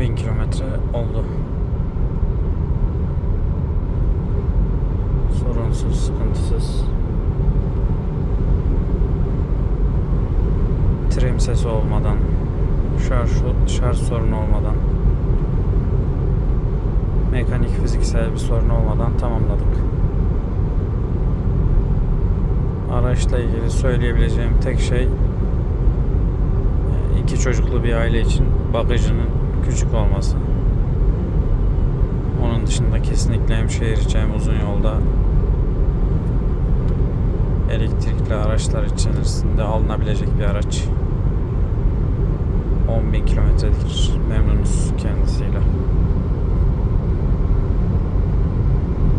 bin kilometre oldu. Sorunsuz, sıkıntısız. Trim sesi olmadan, şarj, şarj sorunu olmadan, mekanik fiziksel bir sorun olmadan tamamladık. Araçla ilgili söyleyebileceğim tek şey e, iki çocuklu bir aile için bagajının küçük olması. Onun dışında kesinlikle hem şehir içi hem uzun yolda elektrikli araçlar içerisinde alınabilecek bir araç. 10.000 kilometredir memnunuz kendisiyle.